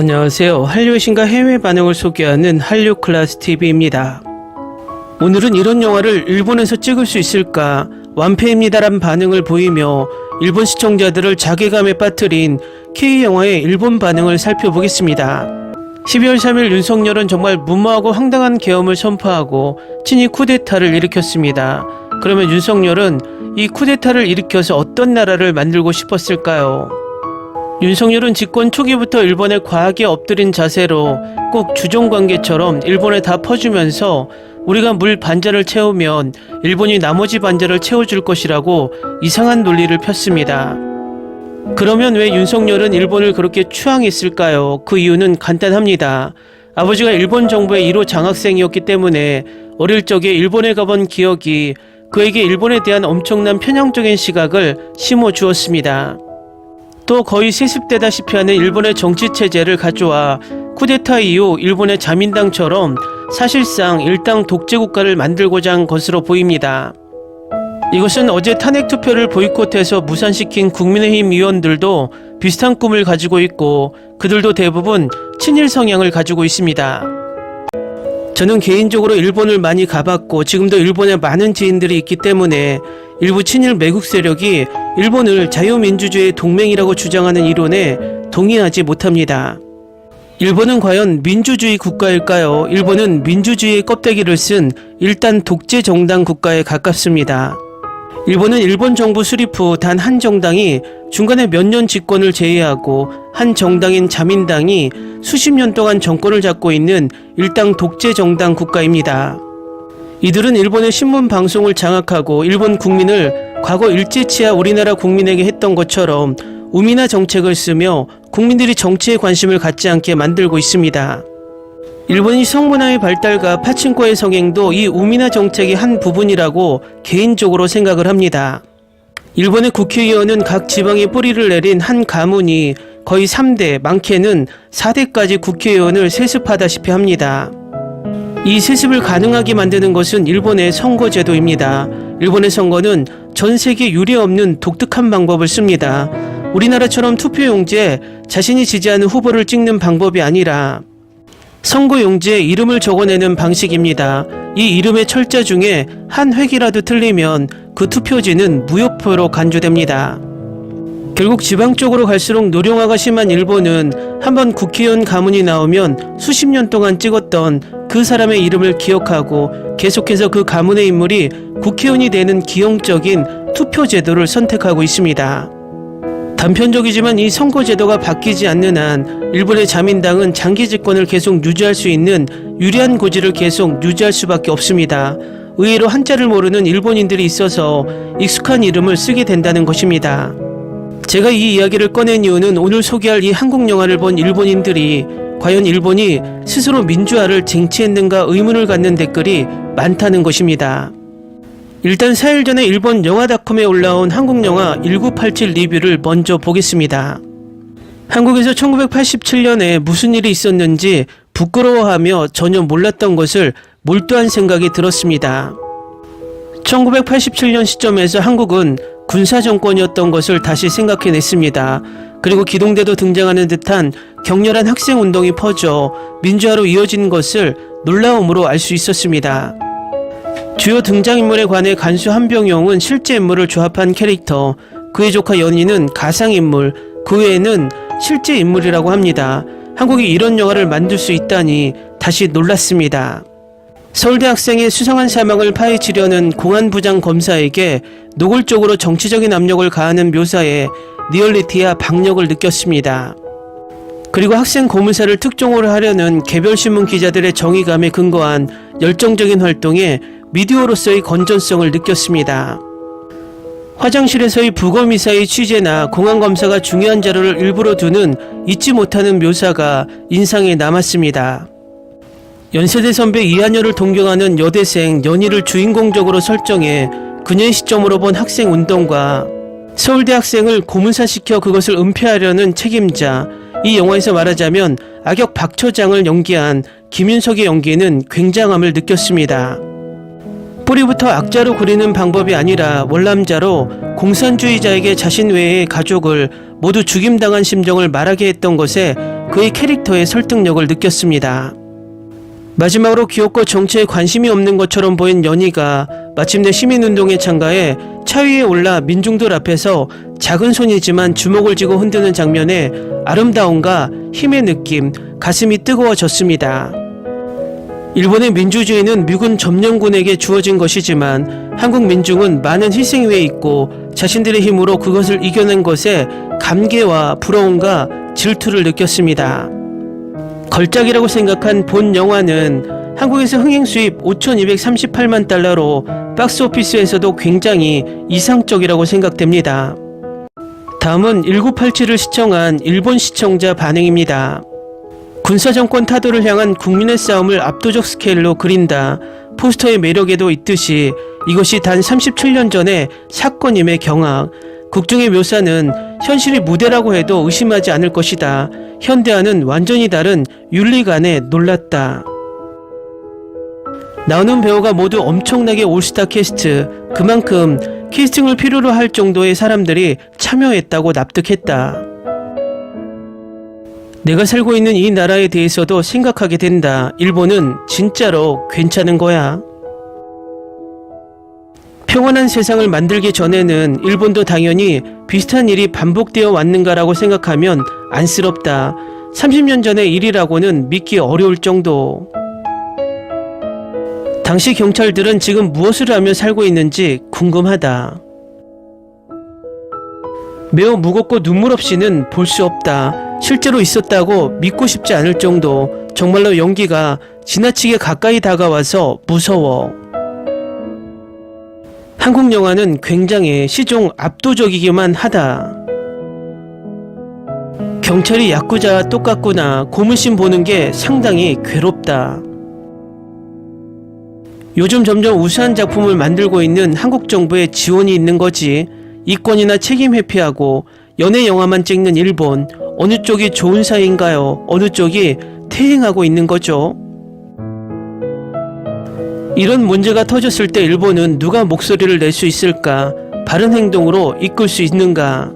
안녕하세요. 한류의 신과 해외 반응을 소개하는 한류 클래스 TV입니다. 오늘은 이런 영화를 일본에서 찍을 수 있을까 완패입니다란 반응을 보이며 일본 시청자들을 자괴감에 빠뜨린 K 영화의 일본 반응을 살펴보겠습니다. 12월 3일 윤석열은 정말 무모하고 황당한 계엄을 선포하고 친위 쿠데타를 일으켰습니다. 그러면 윤석열은 이 쿠데타를 일으켜서 어떤 나라를 만들고 싶었을까요? 윤석열은 집권 초기부터 일본에 과하게 엎드린 자세로 꼭 주종 관계처럼 일본에 다 퍼주면서 우리가 물 반자를 채우면 일본이 나머지 반자를 채워줄 것이라고 이상한 논리를 폈습니다. 그러면 왜 윤석열은 일본을 그렇게 추앙했을까요? 그 이유는 간단합니다. 아버지가 일본 정부의 1호 장학생이었기 때문에 어릴 적에 일본에 가본 기억이 그에게 일본에 대한 엄청난 편향적인 시각을 심어 주었습니다. 또 거의 세습되다시피 하는 일본의 정치 체제를 가져와 쿠데타 이후 일본의 자민당처럼 사실상 일당 독재 국가를 만들고자 한 것으로 보입니다. 이것은 어제 탄핵 투표를 보이콧해서 무산시킨 국민의힘 의원들도 비슷한 꿈을 가지고 있고 그들도 대부분 친일 성향을 가지고 있습니다. 저는 개인적으로 일본을 많이 가봤고 지금도 일본에 많은 지인들이 있기 때문에 일부 친일 매국 세력이 일본을 자유민주주의 동맹이라고 주장하는 이론에 동의하지 못합니다. 일본은 과연 민주주의 국가일까요? 일본은 민주주의의 껍데기를 쓴 일단 독재 정당 국가에 가깝습니다. 일본은 일본 정부 수립 후 단 한 정당이 중간에 몇 년 집권을 제외하고 한 정당인 자민당이 수십 년 동안 정권을 잡고 있는 일당 독재 정당 국가입니다. 이들은 일본의 신문 방송을 장악하고 일본 국민을 과거 일제치하 우리나라 국민에게 했던 것처럼 우미나 정책을 쓰며 국민들이 정치에 관심을 갖지 않게 만들고 있습니다. 일본이 성문화의 발달과 파친코의 성행도 이 우미나 정책의 한 부분이라고 개인적으로 생각을 합니다. 일본의 국회의원은 각 지방에 뿌리를 내린 한 가문이 거의 3대, 많게는 4대까지 국회의원을 세습하다시피 합니다. 이 세습을 가능하게 만드는 것은 일본의 선거제도입니다. 일본의 선거는 전 세계 유례 없는 독특한 방법을 씁니다. 우리나라처럼 투표용지에 자신이 지지하는 후보를 찍는 방법이 아니라 선거용지에 이름을 적어내는 방식입니다. 이 이름의 철자 중에 한 획이라도 틀리면 그 투표지는 무효표로 간주됩니다. 결국 지방 쪽으로 갈수록 노령화가 심한 일본은 한번 국회의원 가문이 나오면 수십 년 동안 찍었던 그 사람의 이름을 기억하고 계속해서 그 가문의 인물이 국회의원이 되는 기형적인 투표 제도를 선택하고 있습니다. 단편적이지만 이 선거제도가 바뀌지 않는 한 일본의 자민당은 장기 집권을 계속 유지할 수 있는 유리한 고지를 계속 유지할 수밖에 없습니다. 의외로 한자를 모르는 일본인들이 있어서 익숙한 이름을 쓰게 된다는 것입니다. 제가 이 이야기를 꺼낸 이유는 오늘 소개할 이 한국 영화를 본 일본인들이 과연 일본이 스스로 민주화를 쟁취했는가 의문을 갖는 댓글이 많다는 것입니다. 일단 4일 전에 일본 영화닷컴에 올라온 한국 영화 1987 리뷰를 먼저 보겠습니다. 한국에서 1987년에 무슨 일이 있었는지 부끄러워하며 전혀 몰랐던 것을 몰두한 생각이 들었습니다. 1987년 시점에서 한국은 군사 정권이었던 것을 다시 생각해냈습니다. 그리고 기동대도 등장하는 듯한 격렬한 학생 운동이 퍼져 민주화로 이어진 것을 놀라움으로 알 수 있었습니다. 주요 등장인물에 관해 간수 한병용은 실제 인물을 조합한 캐릭터, 그의 조카 연희는 가상인물, 그 외에는 실제 인물이라고 합니다. 한국이 이런 영화를 만들 수 있다니 다시 놀랐습니다. 서울대 학생의 수상한 사망을 파헤치려는 공안부장 검사에게 노골적으로 정치적인 압력을 가하는 묘사에 리얼리티와 박력을 느꼈습니다. 그리고 학생 고문사를 특종으로 하려는 개별신문 기자들의 정의감에 근거한 열정적인 활동에 미디어로서의 건전성을 느꼈습니다. 화장실에서의 부검이사의 취재나 공안검사가 중요한 자료를 일부러 두는 잊지 못하는 묘사가 인상에 남았습니다. 연세대 선배 이한열을 동경하는 여대생 연희를 주인공적으로 설정해 그녀의 시점으로 본 학생 운동과 서울대 학생을 고문사시켜 그것을 은폐하려는 책임자 이 영화에서 말하자면 악역 박처장을 연기한 김윤석의 연기는 굉장함을 느꼈습니다. 뿌리부터 악자로 그리는 방법이 아니라 월남자로 공산주의자에게 자신 외의 가족을 모두 죽임당한 심정을 말하게 했던 것에 그의 캐릭터의 설득력을 느꼈습니다. 마지막으로 귀엽고 정치에 관심이 없는 것처럼 보인 연희가 마침내 시민운동에 참가해 차 위에 올라 민중들 앞에서 작은 손이지만 주먹을 쥐고 흔드는 장면에 아름다움과 힘의 느낌, 가슴이 뜨거워졌습니다. 일본의 민주주의는 미군 점령군에게 주어진 것이지만 한국 민중은 많은 희생 위에 있고 자신들의 힘으로 그것을 이겨낸 것에 감개와 부러움과 질투를 느꼈습니다. 걸작이라고 생각한 본 영화는 한국에서 흥행 수입 5,238만 달러로 박스 오피스에서도 굉장히 이상적이라고 생각됩니다. 다음은 1987을 시청한 일본 시청자 반응입니다. 군사정권 타도를 향한 국민의 싸움을 압도적 스케일로 그린다. 포스터의 매력에도 있듯이 이것이 단 37년 전의 사건임의 경악. 국중의 묘사는 현실이 무대라고 해도 의심하지 않을 것이다. 현대와는 완전히 다른 윤리관에 놀랐다. 나오는 배우가 모두 엄청나게 올스타 캐스트. 그만큼 캐스팅을 필요로 할 정도의 사람들이 참여했다고 납득했다. 내가 살고 있는 이 나라에 대해서도 생각하게 된다. 일본은 진짜로 괜찮은 거야. 평온한 세상을 만들기 전에는 일본도 당연히 비슷한 일이 반복되어 왔는가라고 생각하면 안쓰럽다. 30년 전의 일이라고는 믿기 어려울 정도. 당시 경찰들은 지금 무엇을 하며 살고 있는지 궁금하다. 매우 무겁고 눈물 없이는 볼 수 없다. 실제로 있었다고 믿고 싶지 않을 정도. 정말로 연기가 지나치게 가까이 다가와서 무서워. 한국 영화는 굉장히 시종 압도적이기만 하다. 경찰이 야쿠자와 똑같구나. 고무신 보는 게 상당히 괴롭다. 요즘 점점 우수한 작품을 만들고 있는 한국 정부의 지원이 있는 거지. 이권이나 책임 회피하고 연애 영화만 찍는 일본. 어느 쪽이 좋은 사이인가요? 어느 쪽이 퇴행하고 있는 거죠? 이런 문제가 터졌을 때 일본은 누가 목소리를 낼 수 있을까? 바른 행동으로 이끌 수 있는가?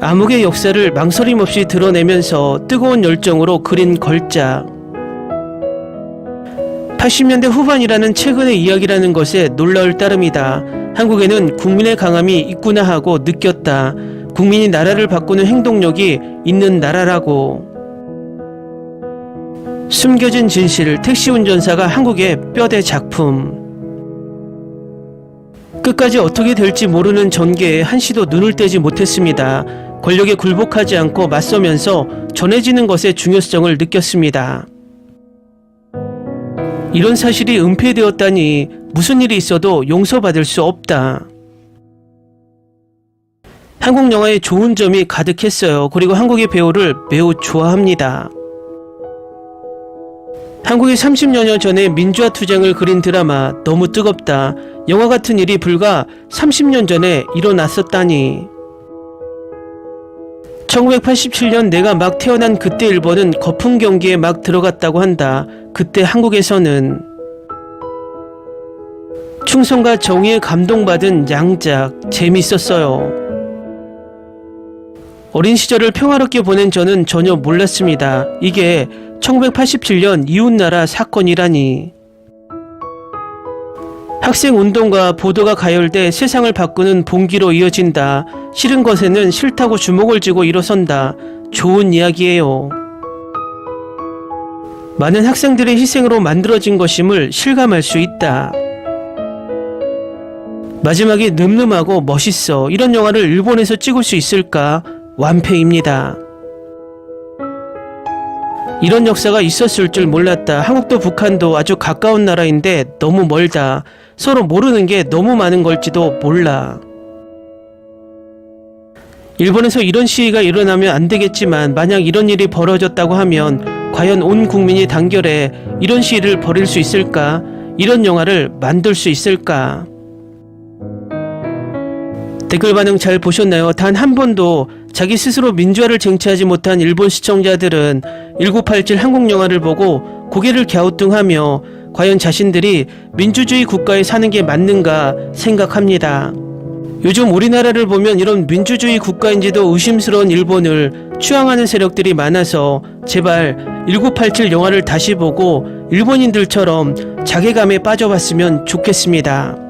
암흑의 역사를 망설임 없이 드러내면서 뜨거운 열정으로 그린 걸작. 80년대 후반이라는 최근의 이야기라는 것에 놀라울 따름이다. 한국에는 국민의 강함이 있구나 하고 느꼈다. 국민이 나라를 바꾸는 행동력이 있는 나라라고. 숨겨진 진실, 택시 운전사가 한국의 뼈대 작품. 끝까지 어떻게 될지 모르는 전개에 한시도 눈을 떼지 못했습니다. 권력에 굴복하지 않고 맞서면서 전해지는 것의 중요성을 느꼈습니다. 이런 사실이 은폐되었다니 무슨 일이 있어도 용서받을 수 없다. 한국 영화에 좋은 점이 가득했어요. 그리고 한국의 배우를 매우 좋아합니다. 한국이 30여년 전에 민주화 투쟁을 그린 드라마 너무 뜨겁다. 영화 같은 일이 불과 30년 전에 일어났었다니. 1987년 내가 막 태어난 그때 일본은 거품 경기에 막 들어갔다고 한다. 그때 한국에서는 충성과 정의에 감동받은 양작 재밌었어요. 어린 시절을 평화롭게 보낸 저는 전혀 몰랐습니다. 이게 1987년 이웃나라 사건이라니. 학생 운동과 보도가 가열돼 세상을 바꾸는 봉기로 이어진다. 싫은 것에는 싫다고 주먹을 쥐고 일어선다. 좋은 이야기예요. 많은 학생들의 희생으로 만들어진 것임을 실감할 수 있다. 마지막이 늠름하고 멋있어. 이런 영화를 일본에서 찍을 수 있을까? 완패입니다. 이런 역사가 있었을 줄 몰랐다. 한국도 북한도 아주 가까운 나라인데 너무 멀다. 서로 모르는 게 너무 많은 걸지도 몰라. 일본에서 이런 시위가 일어나면 안 되겠지만 만약 이런 일이 벌어졌다고 하면 과연 온 국민이 단결해 이런 시위를 벌일 수 있을까? 이런 영화를 만들 수 있을까? 댓글 반응 잘 보셨나요? 단 한 번도 자기 스스로 민주화를 쟁취하지 못한 일본 시청자들은 1987 한국 영화를 보고 고개를 갸우뚱하며 과연 자신들이 민주주의 국가에 사는 게 맞는가 생각합니다. 요즘 우리나라를 보면 이런 민주주의 국가인지도 의심스러운 일본을 추앙하는 세력들이 많아서 제발 1987 영화를 다시 보고 일본인들처럼 자괴감에 빠져봤으면 좋겠습니다.